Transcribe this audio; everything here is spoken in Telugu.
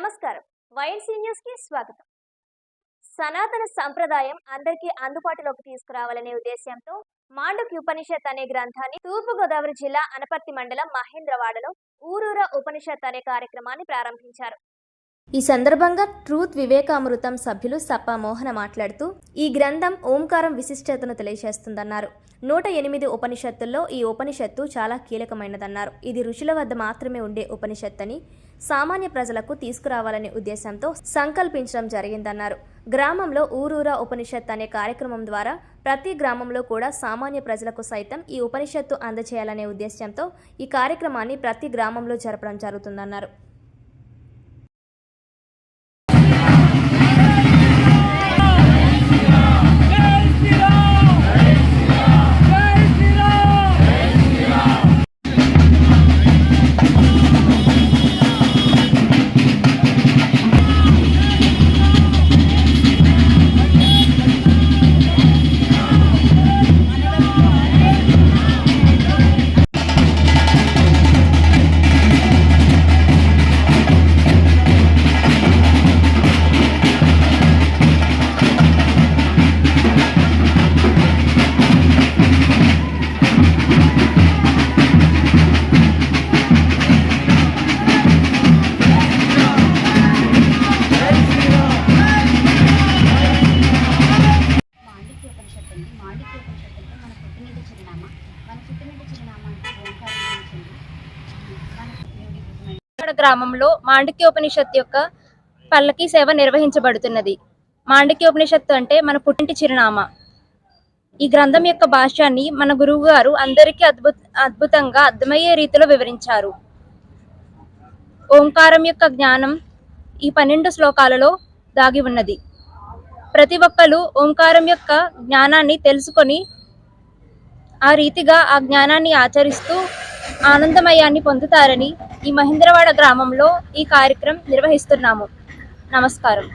నమస్కారం. వైఎన్సీ న్యూస్కి స్వాగతం. సనాతన సంప్రదాయం అందరికీ అందుబాటులోకి తీసుకురావాలనే ఉద్దేశంతో మాండుక్య ఉపనిషత్ అనే గ్రంథాన్ని తూర్పుగోదావరి జిల్లా అనపర్తి మండలం మహేంద్రవాడలో ఊరూర ఉపనిషత్ అనే కార్యక్రమాన్ని ప్రారంభించారు. ఈ సందర్భంగా ట్రూత్ వివేకామృతం సభ్యులు సప్ప మోహన మాట్లాడుతూ ఈ గ్రంథం ఓంకారం విశిష్టతను తెలియజేస్తుందన్నారు. నూట ఎనిమిది ఉపనిషత్తుల్లో ఈ ఉపనిషత్తు చాలా కీలకమైనదన్నారు. ఇది ఋషుల వద్ద మాత్రమే ఉండే ఉపనిషత్తని సామాన్య ప్రజలకు తీసుకురావాలనే ఉద్దేశంతో సంకల్పించడం జరిగిందన్నారు. గ్రామంలో ఊరూరా ఉపనిషత్ అనే కార్యక్రమం ద్వారా ప్రతి గ్రామంలో కూడా సామాన్య ప్రజలకు సైతం ఈ ఉపనిషత్తు అందజేయాలనే ఉద్దేశంతో ఈ కార్యక్రమాన్ని ప్రతి గ్రామంలో జరపడం జరుగుతుందన్నారు. పుట్టినీటి గ్రామంలో మాండక్యోపనిషత్తు యొక్క పల్లకి సేవ నిర్వహించబడుతున్నది. మాండక్యోపనిషత్తు అంటే మన పుట్టింటి చిరునామా. ఈ గ్రంథం యొక్క భాష్యాన్ని మన గురువు గారు అందరికీ అద్భుత అద్భుతంగా అర్థమయ్యే రీతిలో వివరించారు. ఓంకారం యొక్క జ్ఞానం ఈ పన్నెండు శ్లోకాలలో దాగి ఉన్నది. ప్రతి ఒక్కరు ఓంకారం యొక్క జ్ఞానాన్ని తెలుసుకొని ఆ రీతిగా ఆ జ్ఞానాన్ని ఆచరిస్తూ ఆనందమయాన్ని పొందుతారని ఈ మహేంద్రవాడ గ్రామంలో ఈ కార్యక్రమం నిర్వహిస్తున్నాము. నమస్కారం.